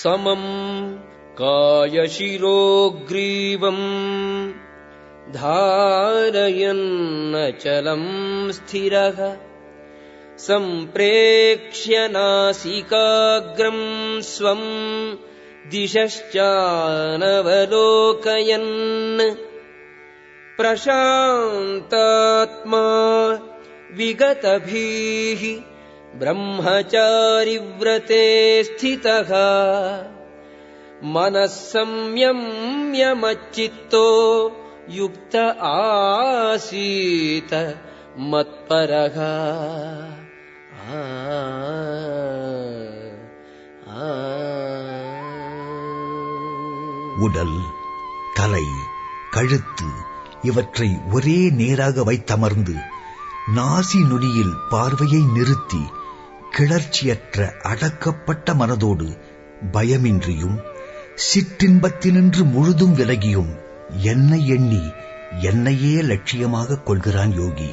समम् कायशिरोग्रीवम् धारयन्नचलम् स्थिरः सम्प्रेक्ष्य नासिकाग्रम् स्वम् दिशश्चानवलोकयन् प्रशान्तात्मा विगतभिः ब्रह्मचारिव्रते स्थितः मनः संयम्यमच्चित्तो युक्त आसीत मत्परः आ, आ, உடல் தலை கழுத்து இவற்றை ஒரே நேராக வைத்தமர்ந்து நாசி நுனியில் பார்வையை நிறுத்தி கிளர்ச்சியற்ற அடக்கப்பட்ட மனதோடு பயமின்றியும் சிற்றின்பத்தினின்று முழுதும் விலகியும் என்னை எண்ணி என்னையே லட்சியமாக கொள்கிறான் யோகி.